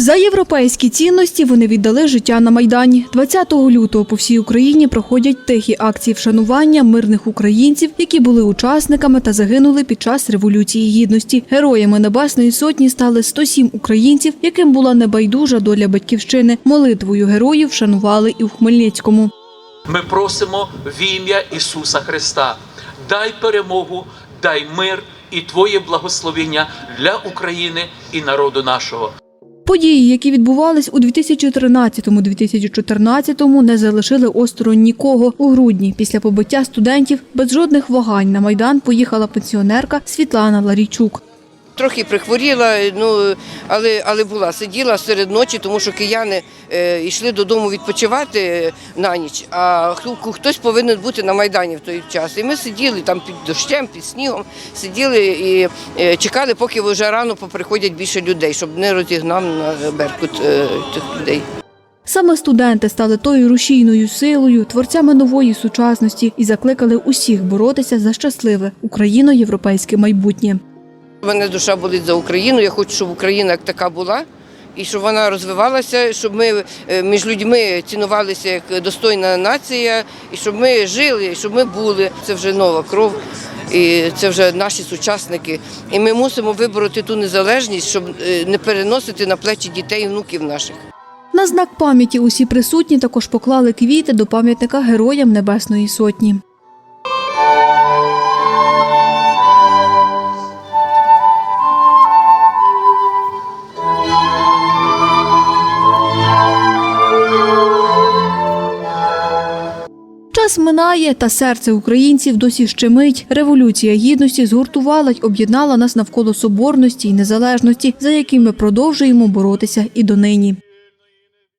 За європейські цінності вони віддали життя на майдані. 20 лютого по всій Україні проходять тихі акції вшанування мирних українців, які були учасниками та загинули під час революції гідності. Героями Небесної сотні стали 107 українців, яким була небайдужа доля батьківщини. Молитвою героїв вшанували і в Хмельницькому. Ми просимо в ім'я Ісуса Христа. Дай перемогу, дай мир і Твоє благословення для України і народу нашого. Події, які відбувались у 2013-2014, не залишили осторонь нікого. У грудні після побиття студентів без жодних вагань на майдан поїхала пенсіонерка Світлана Ларійчук. Трохи прихворіла, ну але але була сиділа серед ночі, тому що кияни е, йшли додому відпочивати на ніч. А хто- хтось повинен бути на майдані в той час. І ми сиділи там під дощем, під снігом, сиділи і е, чекали, поки вже рано поприходять більше людей, щоб не розігнав на беркут е, тих людей. Саме студенти стали тою рушійною силою, творцями нової сучасності і закликали усіх боротися за щасливе україно-європейське майбутнє. Мене душа болить за Україну. Я хочу, щоб Україна як така була. І щоб вона розвивалася, щоб ми е, між людьми цінувалися як достойна нація, і щоб ми жили, і щоб ми були. Це вже нова кров, і це вже наші сучасники. І ми мусимо вибороти ту незалежність, щоб е, не переносити на плечі дітей і внуків наших. На знак пам'яті усі присутні також поклали квіти до пам'ятника Героям Небесної Сотні. Час минає, та серце українців досі щемить. Революція гідності згуртувала й об'єднала нас навколо соборності й незалежності, за які ми продовжуємо боротися і донині.